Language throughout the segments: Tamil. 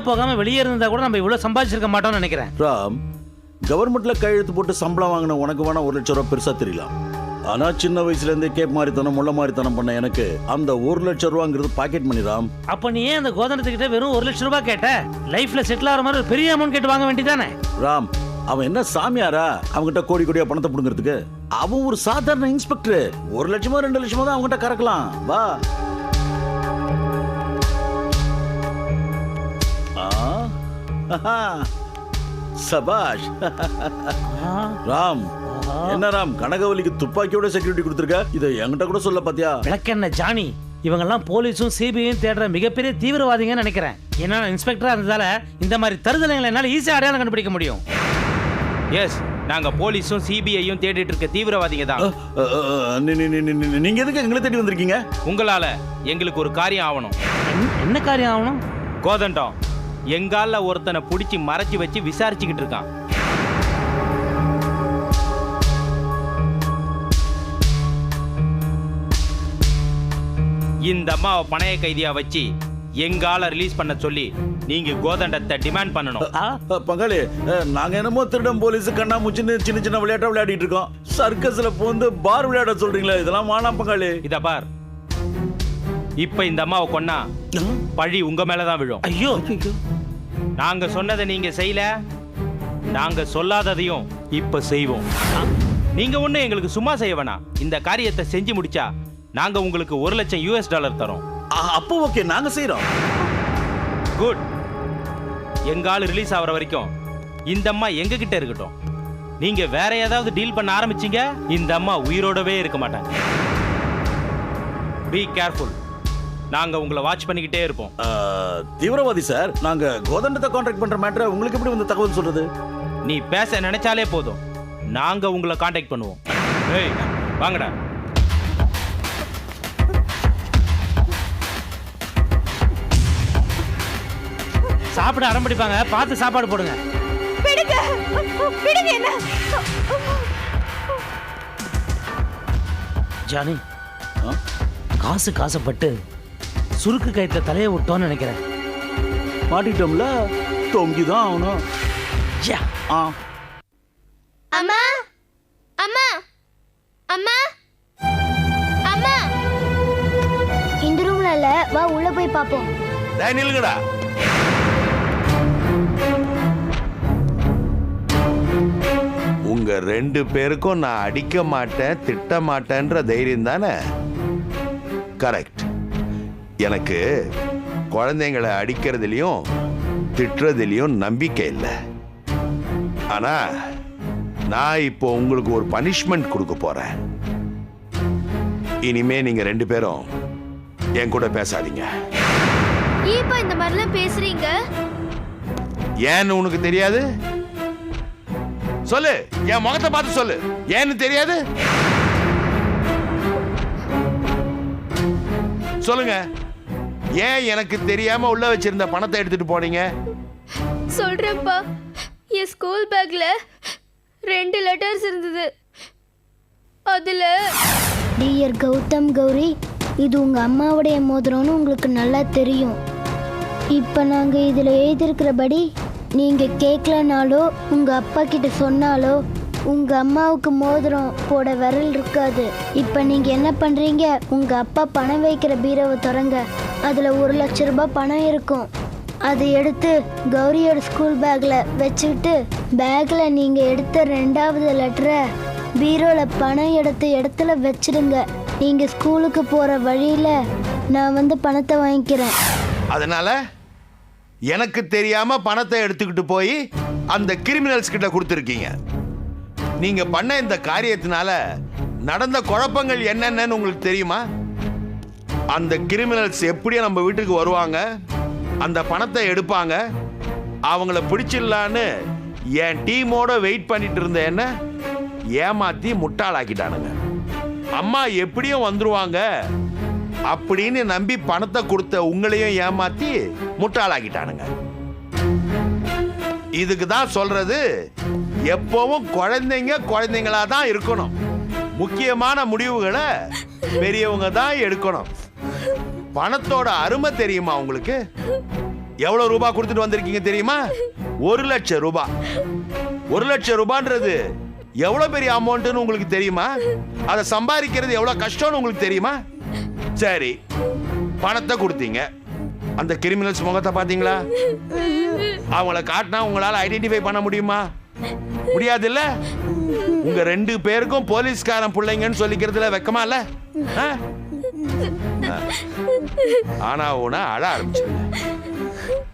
ஜானி உள்ள போகாம வெளியே இருந்தா கூட நம்ம இவ்வளவு சம்பாதிச்சிருக்க மாட்டோம்னு நினைக்கிறேன். ராம் கவர்மெண்ட்ல கையெழுத்து போட்டு சம்பளம் வாங்கின உனக்கு வேணா ஒரு லட்சம் ரூபாய் பெருசா தெரியலாம் ஆனா சின்ன வயசுல இருந்தே கேப் மாதிரித்தனம் முள்ள மாதிரித்தனம் பண்ண எனக்கு அந்த ஒரு லட்சம் ரூபாங்கிறது பாக்கெட் மணி ராம். அப்ப நீ ஏன் அந்த கோதண்டத்துக்கிட்ட வெறும் ஒரு லட்சம் ரூபாய் கேட்ட? லைஃப்ல செட்டில் ஆகிற மாதிரி ஒரு பெரிய அமௌண்ட் கேட்டு வாங்க வேண்டியதானே ராம் அவன் என்ன சாமியாரா? அவன்கிட்ட கோடி கோடியா பணத்தை புடுங்கிறதுக்கு? அவன் ஒரு சாதாரண இன்ஸ்பெக்டர் ஒரு லட்சமோ ரெண்டு லட்சமோ தான் அவன்கிட்ட கறக்கலாம். வா. சபாஷ். ராம் என்ன ராம் கனகவலிக்கு துப்பாக்கியோட செக்யூரிட்டி கொடுத்துருக்க? இதை என்கிட்ட கூட சொல்ல பாத்தியா? விளக்கென்ன ஜானி? இவங்கெல்லாம் போலீஸும் சிபிஐயும் தேடுற மிகப்பெரிய தீவிரவாதிங்கன்னு நினைக்கிறேன். ஏன்னா இன்ஸ்பெக்டரா இருந்ததால இந்த மாதிரி தருதலைங்களை என்னால ஈஸியா அடையாளம் கண்டுபிடிக்க முடியும். எஸ் நாங்க போலீஸும் சிபிஐயும் தேடிட்டு இருக்க தீவிரவாதிங்க தான். அ, அ, அ, நீ- நீ- நீ- நீ- நீ- நீங்க எதுக்கு எங்களை தேடி வந்திருக்கீங்க? உங்களால எங்களுக்கு ஒரு காரியம் ஆகணும். என்ன- என்ன காரியம் ஆகணும்? கோதண்டம். எங்கால ஒருத்தனை பிடிச்சி மறைச்சு வச்சு விசாரிச்சுக்கிட்டு இருக்கான். இந்த அம்மாவை பணைய கைதியா வச்சு எங்கால ரிலீஸ் பண்ண சொல்லி நீங்க கோதண்டத்தை டிமாண்ட் பண்ணணும். பங்காளி நாங்க என்னமோ திருடம் போலீஸ் கண்ணா முச்சின்னு சின்ன சின்ன விளையாட்டா விளையாடிட்டு இருக்கோம். சர்க்கஸ்ல போந்து பார் விளையாட சொல்றீங்களா இதெல்லாம் வானா பங்காளி. இத பார். இப்ப இந்த அம்மாவை கொன்னா பழி உங்க மேலதான் விழும். ஐயோ நாங்க சொன்னதை நீங்க செய்யல. நாங்க சொல்லாததையும் இப்ப செய்வோம். நீங்க ஒண்ணு எங்களுக்கு சும்மா செய்ய வேணாம். இந்த காரியத்தை செஞ்சு முடிச்சா நாங்க உங்களுக்கு ஒரு லட்சம் யூஎஸ் டாலர் தரோம். அப்போ ஓகே நாங்க செய்யறோம் குட் எங்க ஆளு ரிலீஸ் ஆகுற வரைக்கும் இந்த அம்மா எங்க கிட்ட இருக்கட்டும். நீங்க வேற ஏதாவது டீல் பண்ண ஆரம்பிச்சீங்க இந்த அம்மா உயிரோடவே இருக்க மாட்டாங்க. பி கேர்ஃபுல் நாங்க உங்களை வாட்ச் பண்ணிக்கிட்டே இருப்போம். தீவிரவாதி சார் நாங்க கோதண்டத்தை கான்ட்ராக்ட் பண்ற மேட்டரை உங்களுக்கு எப்படி வந்து தகவல் சொல்றது? நீ பேச நினைச்சாலே போதும். நாங்க உங்களை காண்டாக்ட் பண்ணுவோம். ஏய் வாங்கடா. சாப்பிட அடம்பிடிப்பாங்க பார்த்து சாப்பாடு போடுங்க. விடுங்க. விடுங்க என்ன? ஜானி? காசு காசப்பட்டு சுருக்கு கயத்துல தலையை விட்டோம்னு நினைக்கிறேன். மாட்டிட்டோம்ல? தொங்கிதான் ஆகணும். ஆ. அம்மா? அம்மா? அம்மா? அம்மா? இந்த ரூம்ல இல்ல வா உள்ள போய் பாப்போம். டேய் நில்லுங்கடா. உங்க ரெண்டு பேருக்கும் நான் அடிக்க மாட்டேன் திட்ட மாட்டேன்ற தைரியம் தானே? கரெக்ட் எனக்கு குழந்தைங்களை அடிக்கிறதுலையும் திட்டுறதுலையும் நம்பிக்கை இல்லை. ஆனா நான் இப்போ உங்களுக்கு ஒரு பனிஷ்மெண்ட் கொடுக்க போறேன். இனிமே நீங்க ரெண்டு பேரும் என் கூட பேசாதீங்க. ஏப்பா இந்த மாதிரிலாம் பேசுறீங்க? ஏன்னு உனக்கு தெரியாது? சொல்லு என் முகத்தை பார்த்து சொல்லு. ஏன்னு தெரியாது? சொல்லுங்க. ஏன் எனக்கு தெரியாம உள்ள வச்சிருந்த பணத்தை எடுத்துட்டு போனீங்க? சொல்றேன்ப்பா. என் ஸ்கூல் பேக்ல ரெண்டு லெட்டர்ஸ் இருந்தது. அதுல டியர் கௌதம் கௌரி இது உங்க அம்மாவுடைய மோதிரம்னு உங்களுக்கு நல்லா தெரியும். இப்போ நாங்க இதுல எழுதியிருக்கிறபடி நீங்க கேட்கலனாலோ உங்க அப்பா கிட்ட சொன்னாலோ உங்க அம்மாவுக்கு மோதிரம் போட விரல் இருக்காது. இப்போ நீங்க என்ன பண்றீங்க? உங்க அப்பா பணம் வைக்கிற பீரோவை திறங்க. அதில் ஒரு லட்ச ரூபாய் பணம் இருக்கும். அதை எடுத்து கௌரியோட ஸ்கூல் பேக்கில் வச்சுக்கிட்டு பேக்கில் நீங்கள் எடுத்த ரெண்டாவது லெட்டரை பீரோவில் பணம் எடுத்த இடத்துல வச்சிடுங்க நீங்கள் ஸ்கூலுக்கு போகிற வழியில் நான் வந்து பணத்தை வாங்கிக்கிறேன். அதனால் எனக்கு தெரியாமல் பணத்தை எடுத்துக்கிட்டு போய் அந்த கிரிமினல்ஸ் கிட்ட கொடுத்துருக்கீங்க. நீங்கள் பண்ண இந்த காரியத்தினால நடந்த குழப்பங்கள் என்னென்னு உங்களுக்கு தெரியுமா? அந்த கிரிமினல்ஸ் எப்படியும் நம்ம வீட்டுக்கு வருவாங்க? அந்த பணத்தை எடுப்பாங்க? அவங்கள பிடிச்சிடலான்னு என் டீமோட வெயிட் பண்ணிட்டு இருந்த என்ன? ஏமாத்தி முட்டாளாக்கிட்டானுங்க. அம்மா எப்படியும் வந்துருவாங்க? அப்படின்னு நம்பி பணத்தை கொடுத்த உங்களையும் ஏமாத்தி முட்டாளாக்கிட்டானுங்க. இதுக்கு தான் சொல்றது எப்பவும் குழந்தைங்க குழந்தைங்களா தான் இருக்கணும். முக்கியமான முடிவுகளை பெரியவங்க தான் எடுக்கணும். பணத்தோட அருமை தெரியுமா உங்களுக்கு? எவ்வளவு ரூபாய் கொடுத்துட்டு வந்திருக்கீங்க தெரியுமா? ஒரு லட்சம் ரூபாய் ஒரு லட்சம் ரூபான்றது எவ்வளவு பெரிய அமௌண்ட்னு உங்களுக்கு தெரியுமா? அதை சம்பாதிக்கிறது எவ்வளவு கஷ்டம்னு உங்களுக்கு தெரியுமா? சரி பணத்தை கொடுத்தீங்க. அந்த கிரிமினல்ஸ் முகத்தை பாத்தீங்களா அவங்கள காட்டினா உங்களால ஐடென்டிஃபை பண்ண முடியுமா? முடியாதுல்ல? உங்க ரெண்டு பேருக்கும் போலீஸ்காரன் பிள்ளைங்கன்னு சொல்லிக்கிறதுல வெக்கமா இல்ல? ஆ. ஆனா உனா அழ ஆரம்பிச்சிருங்க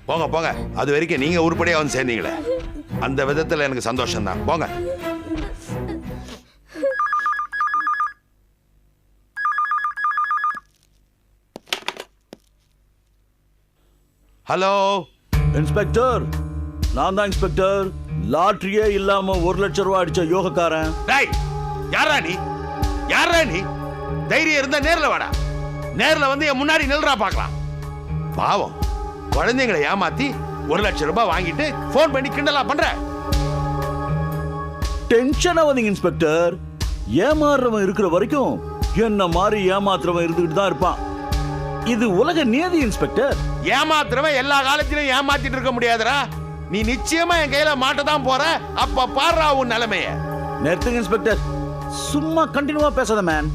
போங்க போங்க. அது வரைக்கும் நீங்க உருப்படியா வந்து சேர்ந்தீங்களே. அந்த விதத்துல எனக்கு சந்தோஷம் தான் போங்க. ஹலோ. இன்ஸ்பெக்டர் நான் தான் இன்ஸ்பெக்டர். லாட்டரியே இல்லாம ஒரு லட்சம் ரூபாய் அடிச்ச யோகக்காரன். யாரா நீ? யாரா நீ? தைரியம் இருந்தா நேர்ல வாடா. நேர்ல வந்து என் முன்னாடி நில்றா பார்க்கலாம். பாவம். குழந்தைங்களை ஏமாத்தி ஒரு லட்சம் ரூபாய் வாங்கிட்டு ஃபோன் பண்ணி கிண்டலா பண்ற. டென்ஷன் ஆகாதீங்க இன்ஸ்பெக்டர் ஏமாறுறவன் இருக்கிற வரைக்கும் என்ன மாதிரி ஏமாத்துறவன் இருந்துகிட்டு தான் இருப்பான். இது உலக நியதி இன்ஸ்பெக்டர் ஏமாத்துறவன் எல்லா காலத்திலும் ஏமாத்திட்டு இருக்க முடியாதுடா. நீ நிச்சயமா என் கையில மாட்ட தான் போற. அப்ப பாடுறா உன் நிலைமைய. நிறுத்துங்க இன்ஸ்பெக்டர் சும்மா கண்டினியூவா பேசாத மேன்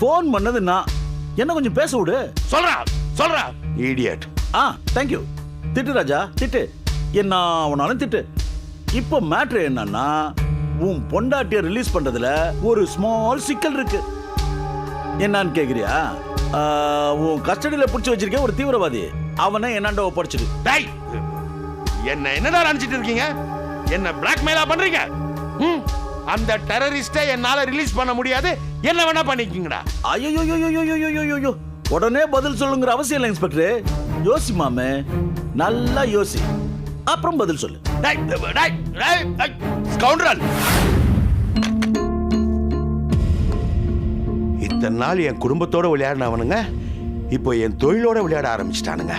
ஃபோன் பண்ணது நான் என்ன கொஞ்சம் பேச விடு. சொல்றா சொல்றா. இடியட் ஆ தேங்க்யூ திட்டு ராஜா திட்டு. என்ன ஆனாலும் திட்டு. இப்போ மேட்ரு என்னன்னா உன் பொண்டாட்டிய ரிலீஸ் பண்றதுல ஒரு ஸ்மால் சிக்கல் இருக்கு. என்னன்னு கேக்குறியா? ஆ, உன் கஸ்டடியில புடிச்சு வச்சிருக்க ஒரு தீவிரவாதி. அவனை என்னாண்ட ஒப்படைச்சிடு டேய் என்ன என்னடா நினைச்சிட்டு இருக்கீங்க? என்ன பிளாக்மெயிலா பண்றீங்க? ம்? அந்த டெரரிஸ்டை என்னால ரிலீஸ் பண்ண முடியாது. என்ன வேணா பண்ணிக்கங்கடா. ஐயோ உடனே பதில் சொல்லுங்கிற அவசியம் இல்லை இன்ஸ்பெக்டர். யோசி மாமே. நல்லா யோசி. அப்புறம் பதில் சொல்லு. scoundrel. இத்தனை நாள் என் குடும்பத்தோட விளையாடினவனுங்க இப்போ என் தொழிலோட விளையாட ஆரம்பிச்சிட்டானுங்க.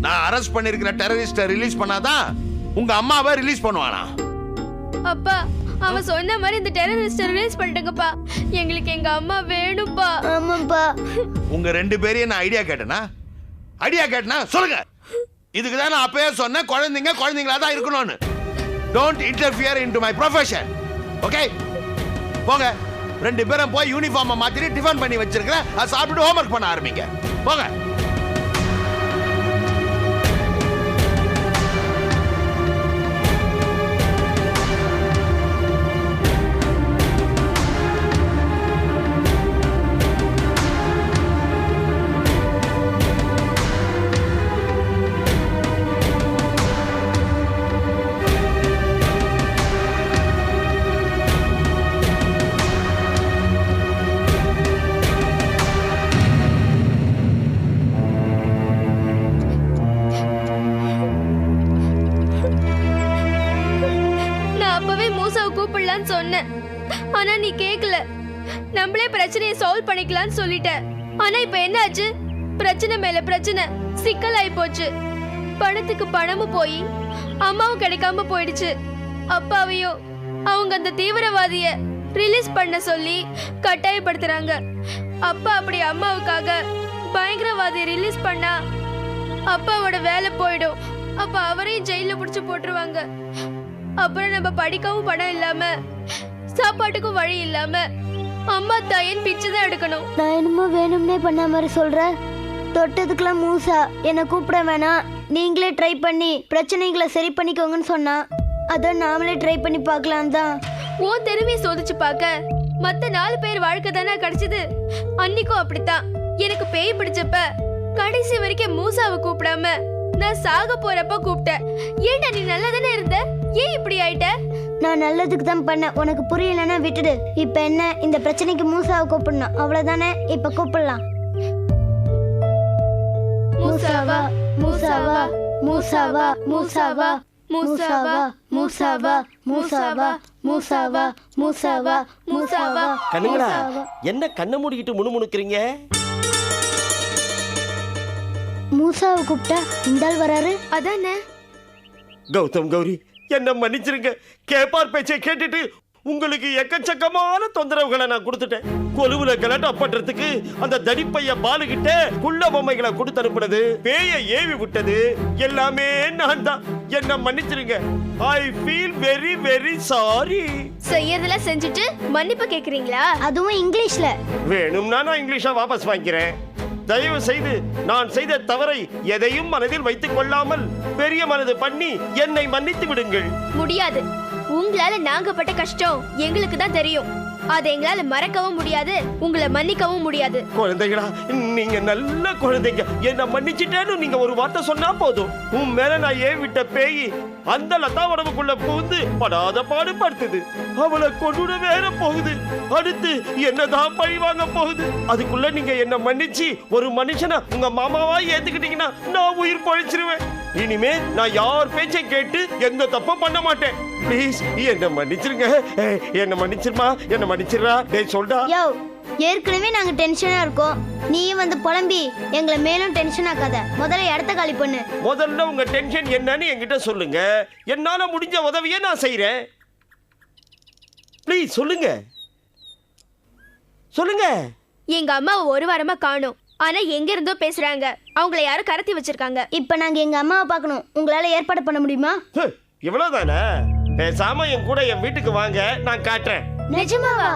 நான் அரெஸ்ட் பண்ணிருக்கிற டெரரிஸ்ட ரிலீஸ் பண்ணாதான் உங்க அம்மாவை ரிலீஸ் பண்ணுவானா? அப்பா அவன் சொன்ன மாதிரி இந்த டெரரிஸ்ட் ரிலீஸ் பண்ணிட்டுங்கப்பா. எங்களுக்கு எங்க அம்மா வேணும்ப்பா ஆமாப்பா உங்க ரெண்டு பேரையும் நான் ஐடியா கேட்டேனா? ஐடியா கேட்டனா? சொல்லுங்க. இதுக்கு தான் நான் அப்பயே சொன்னேன் குழந்தைங்க குழந்தைங்களா தான் இருக்கணும்னு. Don't interfere into my profession okay போங்க. ரெண்டு பேரும் போய் யூனிஃபார்மை மாத்திட்டு டிஃபன் பண்ணி வச்சிருக்கிறேன். அதை சாப்பிட்டு ஹோம்ஒர்க் பண்ண ஆரம்பிங்க. போங்க. சால்வ் சொல்லிட்டேன். ஆனா இப்ப என்னாச்சு? பிரச்சனை மேல பிரச்சனை. சிக்கலாயி போச்சு. பணத்துக்கு பணமும் போய் அம்மாவும் கிடைக்காம போயிடுச்சு. அப்பாவையும் அவங்க அந்த தீவிரவாதிய ரிலீஸ் பண்ண சொல்லி கட்டாயப்படுத்துறாங்க. அப்பா அப்படி அம்மாவுக்காக பயங்கரவாதியை ரிலீஸ் பண்ணா அப்பாவோட வேலை போயிடும். அப்ப அவரையும் ஜெயில புடிச்சு போட்டுருவாங்க. அப்புறம் நம்ம படிக்கவும் பணம் இல்லாம சாப்பாட்டுக்கும் வழி இல்லாம அம்மா தாயின் பிச்சை தான் எடுக்கணும். நான் என்னமோ வேணும்னே பண்ண மாதிரி சொல்ற? தொட்டதுக்கெல்லாம் மூசா. என்னை கூப்பிட வேணாம். நீங்களே ட்ரை பண்ணி பிரச்சனைகளை சரி பண்ணிக்கோங்கன்னு சொன்னா. அதான் நாமளே ட்ரை பண்ணி பார்க்கலாம் தான். உன் திறமையை சோதிச்சு பார்க்க மத்த நாலு பேர் வாழ்க்கை தானே கிடைச்சது? அன்னைக்கும் அப்படித்தான். எனக்கு பேய் பிடிச்சப்ப கடைசி வரைக்கும் மூசாவை கூப்பிடாம நான் சாக போறப்ப கூப்பிட்டேன். ஏன்டா நீ நல்லா தானே இருந்த? ஏன் இப்படி ஆயிட்ட? நான் நல்லதுக்கு தான் பண்ணேன் உனக்கு புரியலன்னா விட்டுடு இப்போ என்ன இந்த பிரச்சனைக்கு மூசாவை கூப்பிடணும் அவ்வளோதானே இப்போ கூப்பிடலாம் மூசாவா மூசாவா மூசாவா மூசாவா மூசாவா மூசாவா மூசாவா மூசாவா மூசாவா மூசாவா கண்ணுங்களா. என்ன கண்ணை மூடிக்கிட்டு முணுமுணுக்கிறீங்க மூசாவை கூப்பிட்டா இந்த ஆள் வராரு அதானே கௌதம் கௌரி என்ன மன்னிச்சிருங்க. கேப்பார் பேச்சை கேட்டுட்டு உங்களுக்கு எக்கச்சக்கமான தொந்தரவுகளை நான் கொடுத்துட்டேன். கொலுவுல கலட்டா பண்றதுக்கு அந்த தடிப்பைய பாலுகிட்ட குள்ள பொம்மைகளை கொடுத்து அனுப்புனது பேய ஏவி விட்டது எல்லாமே நான் தான் என்ன மன்னிச்சிருங்க. I feel very very sorry செய்யறதெல்லாம் செஞ்சுட்டு மன்னிப்பு கேக்குறீங்களா? அதுவும் இங்கிலீஷ்ல. வேணும்னா நான் இங்கிலீஷா வாபஸ் வாங்கிக்கிறேன். தயவு செய்து நான் செய்த தவறை எதையும் மனதில் வைத்துக் கொள்ளாமல் பெரிய மனது பண்ணி என்னை மன்னித்து விடுங்கள். முடியாது. உங்களால நாங்க பட்ட கஷ்டம் எங்களுக்கு தான் தெரியும். அதை எங்களால மறக்கவும் முடியாது உங்களை மன்னிக்கவும் முடியாது. குழந்தைகளா நீங்க நல்ல குழந்தைங்க. என்ன மன்னிச்சிட்டேன்னு நீங்க ஒரு வார்த்தை சொன்னா போதும். உன் மேல நான் ஏன் விட்ட பேய்? அந்த லதா உடம்புக்குள்ள பூந்து படாத பாடு படுத்துது. அவளை கொண்டு வேற போகுது. அடுத்து என்னதான் பழி வாங்க போகுது? அதுக்குள்ள நீங்க என்ன மன்னிச்சு ஒரு மனுஷனை உங்க மாமாவா ஏத்துக்கிட்டீங்கன்னா நான் உயிர் பழிச்சிருவேன். இனிமே நான் யார் பேச்சை கேட்டு எந்த தப்பும் பண்ண மாட்டேன். ப்ளீஸ் என்ன மன்னிச்சிருங்க. என்ன மன்னிச்சிருமா? என்ன மன்னிச்சிடுறா டேய் சொல்டா. யோ ஏற்கனவே நாங்க டென்ஷனா இருக்கோம். நீயும் வந்து புலம்பி எங்களை மேலும் டென்ஷன் ஆக்காத. முதல்ல இடத்த காலி பண்ணு. முதல்ல உங்க டென்ஷன் என்னன்னு என்கிட்ட சொல்லுங்க. என்னால முடிஞ்ச உதவியை நான் செய்றேன். ப்ளீஸ் சொல்லுங்க. சொல்லுங்க. எங்க அம்மா ஒரு வாரமா காணும். ஆனா எங்க இருந்தோ பேசுறாங்க. அவங்கள யாரும் கடத்தி வச்சிருக்காங்க. இப்ப நாங்க எங்க அம்மாவை பார்க்கணும். உங்களால ஏற்பாடு பண்ண முடியுமா? இவ்வளவுதானே? பேசாம என் கூட என் வீட்டுக்கு வாங்க நான் காட்டுறேன். நிஜமாவா?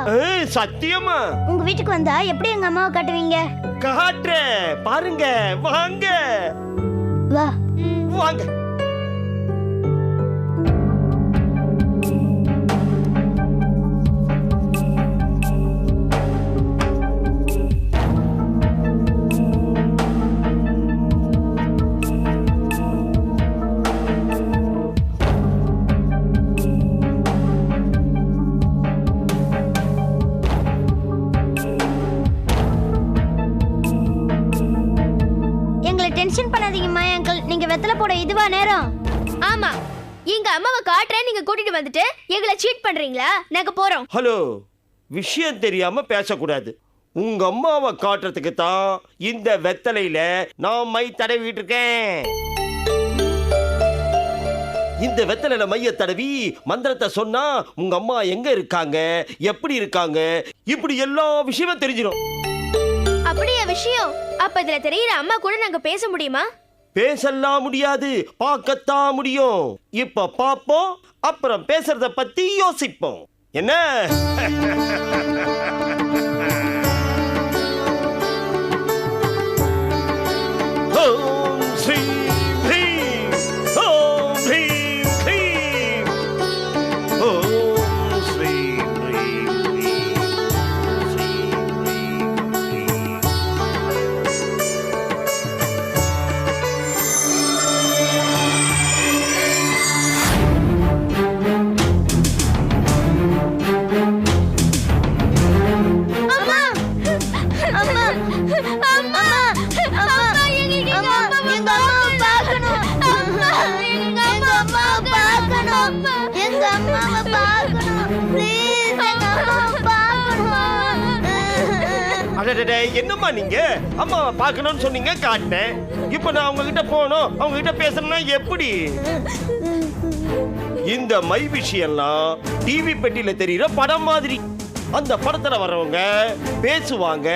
சத்தியமா? உங்க வீட்டுக்கு வந்தா எப்படி எங்க அம்மாவை காட்டுவீங்க? காட்டுறேன். பாருங்க வாங்க. வா. வாங்க. போட இதுவா நேரம்? ஆமா. எங்க அம்மாவை காட்டுறேன் நீங்க கூட்டிட்டு வந்துட்டு எங்களை சீட் பண்றீங்களா? நாங்க போறோம். ஹலோ விஷயம் தெரியாம பேசக்கூடாது. உங்க அம்மாவை காட்டுறதுக்கு தான் இந்த வெத்தலையில நான் மை தடவிட்டு இருக்கேன் இந்த வெத்தலையில மைய தடவி மந்திரத்தை சொன்னா உங்க அம்மா எங்க இருக்காங்க? எப்படி இருக்காங்க? இப்படி எல்லா விஷயமும் தெரிஞ்சிடும் அப்படியா விஷயம்? அப்ப இதுல தெரியுற அம்மா கூட நாங்க பேச முடியுமா? பேசலாம் முடியாது பார்க்கத்தான் முடியும். இப்ப பாப்போம் அப்புறம் பேசுறத பத்தி யோசிப்போம். என்ன? எங்க அம்மாவை பார்க்கணும். ப்ளீஸ் எங்க அம்மாவை பார்க்கணும்? அடடடே என்னம்மா நீங்க? அம்மாவை பார்க்கணும்னு சொன்னீங்க காட்டினேன். இப்போ நான் அவங்க கிட்ட போகணும். அவங்க கிட்ட பேசணும்னா எப்படி? இந்த மை விஷயம்லாம் டிவி பெட்டியில தெரியுற படம் மாதிரி. அந்த படத்துல வர்றவங்க பேசுவாங்க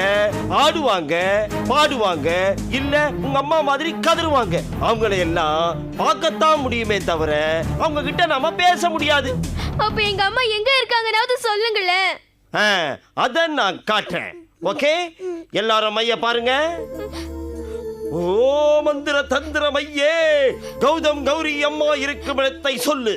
ஆடுவாங்க பாடுவாங்க இல்ல உங்க அம்மா மாதிரி கதறுவாங்க. அவங்கள எல்லாம் பார்க்கத்தான் முடியுமே தவிர அவங்க கிட்ட நாம பேச முடியாது. அப்ப எங்க அம்மா எங்க இருக்காங்கனாவது சொல்லுங்களேன். அத நான் காட்டுறேன். ஓகே? எல்லாரும் மைய பாருங்க. ஓ மந்திர தந்திர மையே கௌதம் கௌரி அம்மா இருக்கும் இடத்தை சொல்லு.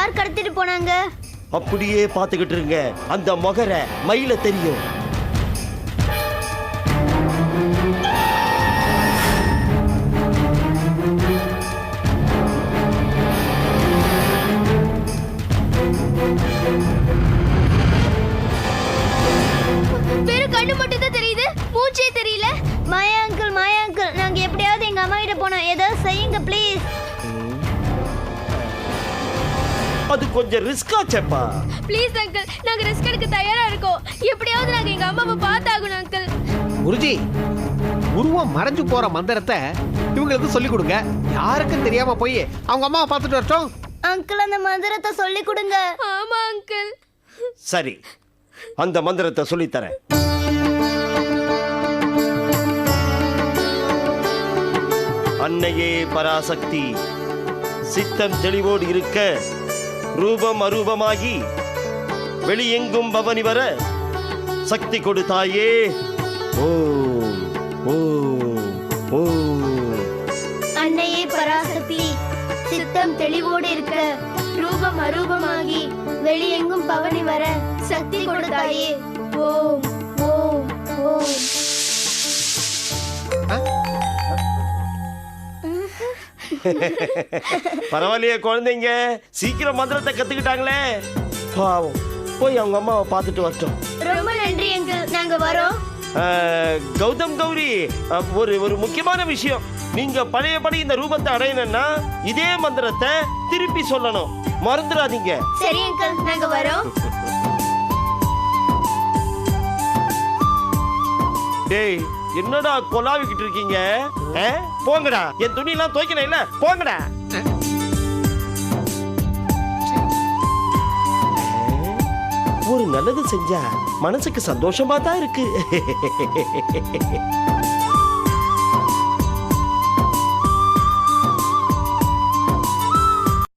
யார் கடத்திட்டு போனாங்க? அப்படியே பார்த்துக்கிட்டு இருங்க. அந்த மொகரை மயில தெரியும். கொஞ்சம் ரிஸ்கா செப்பா ப்ளீஸ் அங்கிள் நாங்க ரிஸ்க் எடுக்க தயாரா இருக்கோம். எப்படியாவது நாங்க எங்க அம்மாவை பார்த்தாகணும் அங்கிள் குருஜி உருவம் மறைஞ்சு போற மந்திரத்தை இவங்களுக்கு சொல்லி கொடுங்க. யாருக்கும் தெரியாம போய் அவங்க அம்மாவை பார்த்துட்டு வரட்டும். அங்கிள் அந்த மந்திரத்தை சொல்லி கொடுங்க. ஆமா அங்கிள் சரி அந்த மந்திரத்தை சொல்லித்தரேன் அன்னையே பராசக்தி சித்தம் தெளிவோடு இருக்க ரூபம் அரூபமாகி வெளியெங்கும் பவனி வர சக்தி கொடுத்தாயே ஓம் ஓம் ஓம். அன்னையே பராசக்தி சித்தம் தெளிவோடு இருக்க ரூபம் அரூபமாகி வெளியெங்கும் பவனி வர சக்தி கொடுத்தாயே ஓம் ஓம் ஓம். பரவாயில்லையே குழந்தைங்க. சீக்கிரம் மந்திரத்தை கத்துக்கிட்டாங்களே. பாவம். போய் அவங்க அம்மாவை பார்த்துட்டு வரட்டும். ரொம்ப நன்றி நாங்க வரோம். கௌதம் கௌரி ஒரு ஒரு முக்கியமான விஷயம். நீங்க பழையபடி இந்த ரூபத்தை அடையணும்னா இதே மந்திரத்தை திருப்பி சொல்லணும். மறந்துடாதீங்க. சரி அங்கிள். நாங்க வரோம். டேய் என்னடா கொலாவிக்கிட்டு இருக்கீங்க? போங்கடா. என் துணியெல்லாம் துவைக்கணும் இல்ல போங்கடா ஒரு நல்லது செஞ்சா மனசுக்கு சந்தோஷமா தான் இருக்கு.